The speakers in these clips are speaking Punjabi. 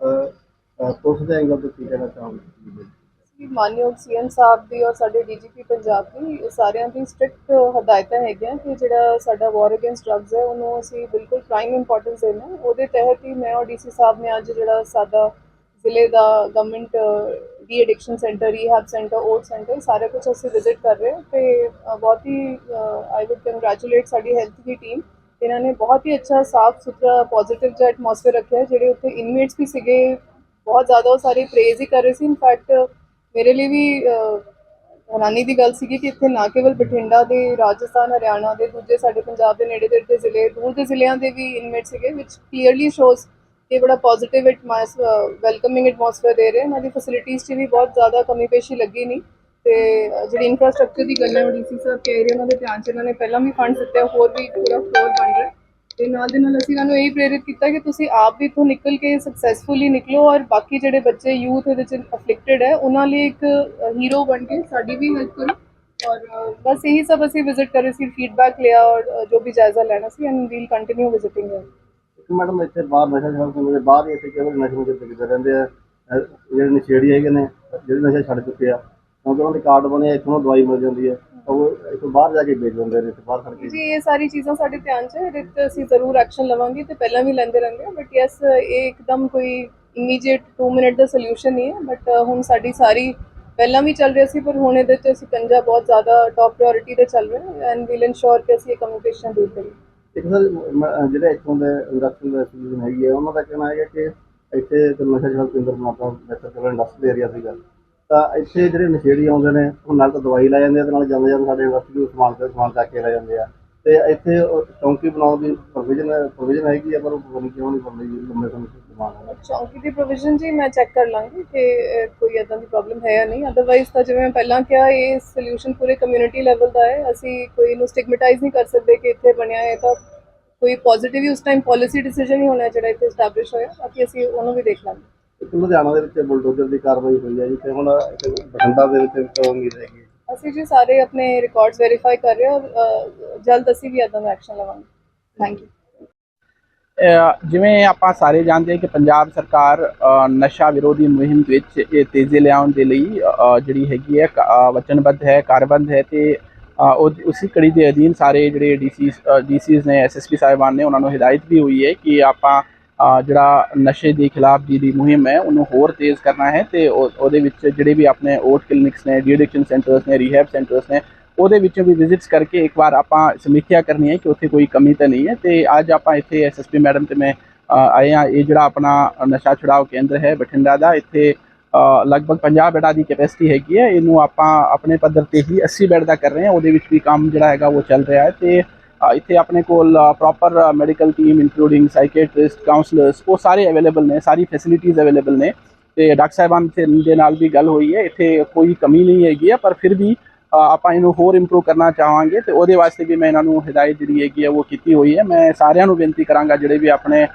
ਪੁਲਿਸ ਦੇ ਐਂਗਲ ਤੋਂ ਕੀ ਕਹਿਣਾ ਚਾਹੋਗੇ? ਕਿ ਮਾਨਯੋਗ ਸੀਐਮ ਸਾਹਿਬ ਦੀ ਔਰ ਸਾਡੇ ਡੀਜੀਪੀ ਪੰਜਾਬ ਦੀ ਸਾਰਿਆਂ ਦੀ ਸਟ੍ਰਿਕਟ ਹਦਾਇਤਾਂ ਹੈਗੀਆਂ ਕਿ ਜਿਹੜਾ ਸਾਡਾ ਵਾਰ ਅਗੇਂਸਟ ਡਰੱਗਸ ਹੈ, ਉਹਨੂੰ ਅਸੀਂ ਬਿਲਕੁਲ ਪ੍ਰਾਈਮ ਇੰਪੋਰਟੈਂਸ ਦੇਣਾ ਉਹਦੇ ਤਹਿਤ ਹੀ ਮੈਂ ਔਰ ਡੀਸੀ ਸਾਹਿਬ ਨੇ ਅੱਜ ਜਿਹੜਾ ਸਾਡਾ ਜ਼ਿਲ੍ਹੇ ਦਾ government de addiction centre rehab centre OAT centre ਸਾਰੇ ਕੁਝ ਅਸੀਂ ਵਿਜ਼ਿਟ ਕਰ ਰਹੇ ਹਾਂ ਤੇ ਬਹੁਤ ਹੀ ਆਈ ਵੁੱਡ ਕੰਗ੍ਰੈਚੁਲੇਟ ਸਾਡੀ ਹੈਲਥ ਦੀ ਟੀਮ ਇਹਨਾਂ ਨੇ ਬਹੁਤ ਹੀ ਅੱਛਾ ਸਾਫ਼ ਸੁਥਰਾ ਪੋਜ਼ਿਟਿਵ ਜਿਹਾ ਐਟਮੋਸਫੇਅਰ ਰੱਖਿਆ, ਜਿਹੜੇ ਉੱਥੇ ਇਨਮੇਟਸ ਵੀ ਸੀਗੇ, ਬਹੁਤ ਜ਼ਿਆਦਾ ਉਹ ਸਾਰੇ ਪ੍ਰੇਜ਼ ਹੀ ਕਰ ਰਹੇ ਸੀ। ਇਨਫੈਕਟ ਮੇਰੇ ਲਈ ਵੀ ਹੈਰਾਨੀ ਦੀ ਗੱਲ ਸੀਗੀ ਕਿ ਇੱਥੇ ਨਾ ਕੇਵਲ ਬਠਿੰਡਾ ਦੇ, ਰਾਜਸਥਾਨ, ਹਰਿਆਣਾ ਦੇ, ਦੂਜੇ ਸਾਡੇ ਪੰਜਾਬ ਦੇ ਨੇੜੇ ਦੇ ਜ਼ਿਲ੍ਹੇ, ਦੂਰ ਦੇ ਜ਼ਿਲ੍ਹਿਆਂ ਦੇ ਵੀ ਇਨਮੇਟ ਸੀਗੇ ਵਿਚ ਕਲੀਅਰਲੀ ਸ਼ੋਜ਼ ਕਿ ਬੜਾ ਪੋਜ਼ਿਟਿਵ ਵੈਲਕਮਿੰਗ ਐਟਮੋਸਫੇਅਰ ਦੇ ਰਹੇ। ਇਹਨਾਂ ਦੀ ਫੈਸਿਲਿਟੀਜ਼ 'ਚ ਵੀ ਬਹੁਤ ਜ਼ਿਆਦਾ ਕਮੀ ਪੇਸ਼ੀ ਲੱਗੀ ਨਹੀਂ ਤੇ ਅਹ, ਜਿਹੜੀ ਇਨਫਰਾਸਟ੍ਰਕਚਰ ਦੀ ਗੱਲ ਹੈ ਉਹ ਡੀਸੀ ਸਾਹਿਬ ਕਹਿ ਰਹੇ ਉਹਨਾਂ ਦੇ ਧਿਆਨ 'ਚ ਇਹਨਾਂ ਨੇ ਪਹਿਲਾਂ ਵੀ ਫੰਡ ਦਿੱਤੇ ਹੋਰ ਵੀ ਪੂਰਾ ਫਲੋਰ ਬਣ ਰਿਹਾ ਤੇ ਨਾਲ ਦੇ ਨਾਲ ਅਸੀਂ ਇਹਨਾਂ ਨੂੰ ਇਹ ਪ੍ਰੇਰਿਤ ਕੀਤਾ ਕਿ ਤੁਸੀਂ ਆਪ ਵੀ ਇੱਥੋਂ ਨਿਕਲ ਕੇ ਸਕਸੈਸਫੁਲੀ ਨਿਕਲੋ ਔਰ ਬਾਕੀ ਜਿਹੜੇ ਬੱਚੇ ਯੂਥ ਇਹਦੇ ਚ ਅਫਲਿਕਟਡ ਹੈ ਉਹਨਾਂ ਲਈ ਇੱਕ ਹੀਰੋ ਬਣ ਕੇ ਸਾਡੀ ਵੀ ਹੈਲਪ ਕਰੋ। ਔਰ ਅ, ਬਸ ਇਹੀ ਸਭ ਅਸੀਂ ਵਿਜ਼ਿਟ ਕਰ ਰਹੇ ਸੀ ਫੀਡਬੈਕ ਲਿਆ ਔਰ ਅ, ਜੋ ਵੀ ਜਾਇਜ਼ਾ ਲੈਣਾ ਸੀ ਐਂਡ ਵੀਲ ਕੰਟੀਨਿਊ ਵਿਜ਼ਿਟਿੰਗ ਹੈ ਇੱਕ ਮੈਡਮ ਇੱਥੇ ਬਾਹਰ ਨਸ਼ਾ ਛੱਡ ਕੇ ਮੇਰੇ ਬਾਹਰ ਹੀ ਇੱਥੇ ਕੇਵਲ ਨਸ਼ੇ ਨੂੰ ਕਿਤੇ ਰਹਿੰਦੇ ਆ। ਅਹ ਜਿਹੜੇ ਨਸ਼ੇੜੀ ਹੈਗੇ ਨੇ ਜਿਹੜੇ ਨਸ਼ਾ ਛੱਡ ਚੁੱਕੇ ਆ ਕਿਉਂਕਿ ਉਹਨਾਂ ਦੇ ਕਾਰਡ ਬਣੇ ਇੱਥੋਂ ਦਵਾਈ ਮਿਲ ਜਾਂਦੀ ਹੈ। ਉਹ ਇੱਥੋਂ ਬਾਹਰ ਜਾ ਕੇ ਵੇਚ ਦਿੰਦੇ ਨੇ ਇੱਥੇ ਬਾਹਰ ਖੜ ਕੇ। ਜੀ ਇਹ ਸਾਰੀ ਚੀਜ਼ਾਂ ਸਾਡੇ ਧਿਆਨ 'ਚ ਹੈ ਇਹਦੇ ਤੇ ਅਸੀਂ ਜ਼ਰੂਰ ਐਕਸ਼ਨ ਲਵਾਂਗੇ ਤੇ ਪਹਿਲਾਂ ਵੀ ਲੈਂਦੇ ਰਹਿੰਦੇ ਹਾਂ। ਬਟ ਯੈਸ ਇਹ ਇੱਕਦਮ ਕੋਈ ਇਮੀਡੀਏਟ 2 ਮਿੰਟ ਦਾ ਸੋਲੂਸ਼ਨ ਨਹੀਂ ਹੈ। ਬਟ ਹੁਣ ਸਾਡੀ ਸਾਰੀ ਪਹਿਲਾਂ ਵੀ ਚੱਲ ਰਿਹਾ ਸੀ ਪਰ ਹੁਣ ਇਹਦੇ 'ਚ ਅਸੀਂ ਪੰਜਾ ਬਹੁਤ ਜ਼ਿਆਦਾ ਟੌਪ ਪ੍ਰਾਇੋਰਟੀ ਤੇ ਚੱਲ ਰਹੇ ਹਾਂ ਐਂਡ ਵੀਲ ਇਨਸ਼ੋਰ ਕਿ ਅਸੀਂ ਇਹ ਕਮਿਊਨੀਕੇਸ਼ਨ ਦੂਰ ਕਰੀਏ। ਇੱਕ ਸਰ ਮ- ਜਿਹੜੇ ਇੱਥੋਂ ਦੇ ਇੰਡਸਟਰੀਅਲ ਐਸੋਸੀਏਸ਼ਨ ਹੈਗੀ ਹੈ ਉਹਨਾਂ ਦਾ ਕਹਿਣਾ ਹੈਗਾ ਕਿ ਇੱਥੇ ਤੇ ਨਸ਼ਾ ਛੱਡ ਕੇਂਦਰ ਬਣਾਤਾ ਵੈਸੇ ਚਲੋ ਇੰਡਸਟਰੀਅਲ ਏਰੀਆ ਸੀਗਾ। ਤਾਂ ਇੱਥੇ ਜਿਹੜੇ ਨਸ਼ੇੜੀ ਆਉਂਦੇ ਨੇ, ਉਹ ਨਾਲ ਤਾਂ ਦਵਾਈ ਲੈ ਜਾਂਦੇ ਆ ਤੇ ਨਾਲ ਜਾਂਦੇ ਜਾਂਦੇ ਸਾਡੇ ਇੰਡਸਟਰੀ ਨੂੰ ਸਮਾਨ ਤੇ ਸਮਾਨ ਚੱਕ ਕੇ ਲੈ ਜਾਂਦੇ ਆ। ਤੇ ਇੱਥੇ ਚੌਂਕੀ ਬਣਾਉਣ ਦੀ ਪ੍ਰੋਵੀਜ਼ਨ ਪ੍ਰੋਵੀਜ਼ਨ ਹੈਗੀ ਆ, ਪਰ ਉਹ ਪਤਾ ਕਿਉਂ ਨਹੀਂ ਬਣਦੀ, ਲੰਬੇ ਸਮੇਂ ਤੋਂ ਸਮਾਨ ਚੌਂਕੀ ਦੀ ਪ੍ਰੋਵੀਜ਼ਨ ਜੀ ਮੈਂ ਚੈੱਕ ਕਰ ਲਾਂਗੀ ਕਿ ਕੋਈ ਇਦਾਂ ਦੀ ਪ੍ਰੋਬਲਮ ਹੈ ਜਾਂ ਨਹੀਂ। ਅਦਰਵਾਈਜ਼ ਤਾਂ ਜਿਵੇਂ ਮੈਂ ਪਹਿਲਾਂ ਕਿਹਾ, ਇਹ ਸੋਲੂਸ਼ਨ ਪੂਰੇ ਕਮਿਊਨਿਟੀ ਲੈਵਲ ਦਾ ਹੈ। ਅਸੀਂ ਕੋਈ ਨੂੰ ਸਟਿਗਮੈਟਾਈਜ਼ ਨਹੀਂ ਕਰ ਸਕਦੇ ਕਿ ਇੱਥੇ ਬਣਿਆ ਹੈ ਤਾਂ ਕੋਈ ਪੋਜ਼ਿਟਿਵ ਹੀ ਉਸ ਟਾਈਮ ਪਾਲਿਸੀ ਡਿਸੀਜਨ ਹੀ ਹੋਣਾ ਜਿਹੜਾ ਇੱਥੇ ਸਟੈਬਲਿਸ਼ ਹੋਇਆ। ਬਾਕੀ ਅਸੀਂ ਉਹਨੂੰ ਵੀ ਦੇਖ ਲਾਂਗੇ। ਲੁਧਿਆਣਾ ਦੇ ਵਿੱਚ ਬੁਲਡੋਜ਼ਰ ਦੀ ਕਾਰਵਾਈ ਹੋਈ ਹੈ ਜੀ ਤੇ ਹੁਣ ਇੱਥੇ ਬਠਿੰਡਾ ਦੇ ਵਿੱਚ ਕਦੋਂ ਉਮੀਦ ਹੈਗੀ ਅਸੀਂ ਜੀ ਸਾਰੇ ਆਪਣੇ ਰਿਕਾਰਡਸ ਵੈਰੀਫਾਈ ਕਰ ਰਹੇ ਹਾਂ ਔਰ ਜਲਦ ਅਸੀਂ ਵੀ ਇਦਾਂ ਦਾ ਐਕਸ਼ਨ ਲਵਾਂਗੇ। ਥੈਂਕ ਯੂ ਅਹ ਜਿਵੇਂ ਆਪਾਂ ਸਾਰੇ ਜਾਣਦੇ ਹਾਂ ਕਿ ਪੰਜਾਬ ਸਰਕਾਰ ਅਹ ਨਸ਼ਾ ਵਿਰੋਧੀ ਮੁਹਿੰਮ ਵਿੱਚ ਇਹ ਤੇਜ਼ੀ ਲਿਆਉਣ ਦੇ ਲਈ ਅਹ ਜਿਹੜੀ ਹੈਗੀ ਹੈ ਕ- ਅਹ ਵਚਨਬੱਧ ਹੈ ਕਾਰਬੰਦ ਹੈ ਤੇ ਅਹ ਉਹ- ਉਸੇ ਕੜੀ ਦੇ ਅਧੀਨ ਸਾਰੇ ਜਿਹੜੇ ਡੀਸੀ ਡੀਸੀਜ਼ ਨੇ ਐਸਐਸਪੀ ਸਾਹਿਬਾਨ ਨੇ ਉਹਨਾਂ ਨੂੰ ਹਦਾਇਤ ਵੀ ਹੋਈ ਹੈ ਕਿ ਆਪਾਂ ਜਿਹੜਾ ਨਸ਼ੇ ਦੇ ਖਿਲਾਫ ਜਿਹੜੀ ਮੁਹਿੰਮ ਹੈ, ਉਹਨੂੰ ਹੋਰ ਤੇਜ਼ ਕਰਨਾ ਹੈ ਤੇ ਉਹਦੇ ਵਿੱਚ ਜਿਹੜੇ ਵੀ ਆਪਣੇ ਓਟ ਕਲੀਨਿਕਸ ਨੇ, ਡੀਐਡਿਕਸ਼ਨ ਸੈਂਟਰਸ ਨੇ, ਰੀਹੈਬ ਸੈਂਟਰਸ ਨੇ, ਉਹਦੇ ਵਿੱਚੋਂ ਵੀ ਵਿਜ਼ਿਟਸ ਕਰਕੇ ਇੱਕ ਵਾਰ ਆਪਾਂ ਸਮੀਖਿਆ ਕਰਨੀ ਹੈ ਕਿ ਉੱਥੇ ਕੋਈ ਕਮੀ ਤਾਂ ਨਹੀਂ ਹੈ ਤੇ ਅੱਜ ਆਪਾਂ ਇੱਥੇ ਐਸਐਸਪੀ ਮੈਡਮ ਤੇ ਮੈਂ ਆਏ ਹਾਂ। ਇਹ ਜਿਹੜਾ ਆਪਣਾ ਨਸ਼ਾ ਛੁਡਾਓ ਕੇਂਦਰ ਹੈ ਬਠਿੰਡਾ ਦਾ, ਇੱਥੇ ਲਗਭਗ 50 ਬੈਡਾਂ ਦੀ ਕੈਪੈਸਿਟੀ ਹੈਗੀ ਹੈ। ਇਹਨੂੰ ਆਪਾਂ ਆਪਣੇ ਪੱਧਰ ਤੇ ਹੀ 80 ਬੈਡ ਦਾ ਕਰ ਰਹੇ ਹਾਂ। ਉਹਦੇ ਵਿੱਚ ਵੀ ਕੰਮ ਜਿਹੜਾ ਹੈਗਾ ਉਹ ਚੱਲ ਰਿਹਾ ਹੈ ਤੇ ਇੱਥੇ ਆਪਣੇ ਕੋਲ proper medical team including psychiatrist counsellors ਉਹ ਸਾਰੇ ਅਵੇਲੇਬਲ ਨੇ, ਸਾਰੀ ਫੈਸਿਲਿਟੀਜ਼ ਅਵੇਲੇਬਲ ਨੇ। ਤੇ ਡਾਕਟਰ ਸਾਹਿਬਾਨ ਦੇ ਨਾਲ ਵੀ ਗੱਲ ਹੋਈ ਹੈ, ਇੱਥੇ ਕੋਈ ਕਮੀ ਨਹੀਂ ਹੈਗੀ ਹੈ ਪਰ ਫਿਰ ਵੀ ਆਪਾਂ ਇਹਨੂੰ ਹੋਰ ਇੰਪਰੂਵ ਕਰਨਾ ਚਾਹਾਂਗੇ ਤੇ ਉਹਦੇ ਵਾਸਤੇ ਵੀ ਮੈਂ ਇਹਨਾਂ ਨੂੰ ਹਦਾਇਤ ਜਿਹੜੀ ਹੈਗੀ ਆ, ਉਹ ਕੀਤੀ ਹੋਈ ਹੈ। ਮੈਂ ਸਾਰਿਆਂ ਨੂੰ ਬੇਨਤੀ ਕਰਾਂਗਾ, ਜਿਹੜੇ ਵੀ ਆਪਣੇ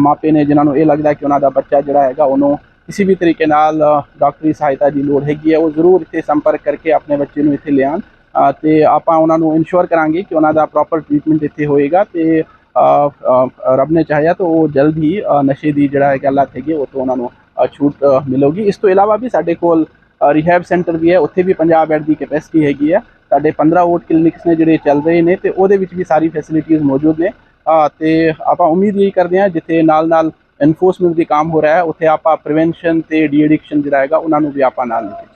ਮਾਪੇ ਨੇ, ਜਿਨ੍ਹਾਂ ਨੂੰ ਇਹ ਲੱਗਦਾ ਕਿ ਉਹਨਾਂ ਦਾ ਬੱਚਾ ਜਿਹੜਾ ਹੈਗਾ, ਉਹਨੂੰ ਕਿਸੇ ਵੀ ਤਰੀਕੇ ਨਾਲ ਡਾਕਟਰੀ ਸਹਾਇਤਾ ਦੀ ਲੋੜ ਹੈਗੀ ਹੈ ਉਹ ਜ਼ਰੂਰ ਇੱਥੇ ਸੰਪਰਕ ਕਰਕੇ ਆਪਣੇ ਬੱਚੇ ਨੂੰ ਇੱਥੇ ਲਿਆਉਣ। ਤੇ ਆਪਾਂ ਉਹਨਾਂ ਨੂੰ ਇਨਸ਼ੋਰ ਕਰਾਂਗੇ ਕਿ ਉਹਨਾਂ ਦਾ ਪ੍ਰੋਪਰ ਟ੍ਰੀਟਮੈਂਟ ਇੱਥੇ ਹੋਏਗਾ ਤੇ ਰੱਬ ਨੇ ਚਾਹਿਆ ਤਾਂ ਉਹ ਜਲਦ ਹੀ ਨਸ਼ੇ ਦੀ ਜਿਹੜਾ ਹੈ ਹਾਲਾਤ ਹੈਗੀ ਉਹ ਤੋਂ ਉਹਨਾਂ ਨੂੰ ਛੂਟ ਮਿਲੇਗੀ। ਇਸ ਤੋਂ ਇਲਾਵਾ ਵੀ ਸਾਡੇ ਕੋਲ ਰਿਹੈਬ ਸੈਂਟਰ ਵੀ ਹੈ ਉੱਥੇ ਵੀ 50 ਬੈੱਡ ਦੀ ਕੈਪੈਸਿਟੀ ਹੈਗੀ ਹੈ ਸਾਡੇ 15 ਓਟ ਕਲੀਨਿਕਸ ਨੇ ਜਿਹੜੇ ਚੱਲ ਰਹੇ ਨੇ ਤੇ ਉਹਦੇ ਵਿੱਚ ਵੀ ਸਾਰੀ ਫੈਸਿਲਿਟੀਆਂ ਮੌਜੂਦ ਨੇ। ਅ, ਤੇ ਆਪਾਂ ਉਮੀਦ ਇਹੀ ਕਰਦੇ ਹਾਂ ਜਿੱਥੇ ਨਾਲ ਨਾਲ ਐਨਫੋਰਸਮੈਂਟ ਦੀ ਕੰਮ ਹੋ ਰਿਹਾ ਹੈ ਉੱਥੇ ਆਪਾਂ ਪ੍ਰੀਵੈਂਸ਼ਨ ਤੇ ਡੀ ਐਡਿਕਸ਼ਨ ਜਿਹੜਾ ਹੈਗਾ ਉਹਨਾਂ ਨੂੰ ਵੀ ਆਪਾਂ ਨਾਲ ਲੈ ਕੇ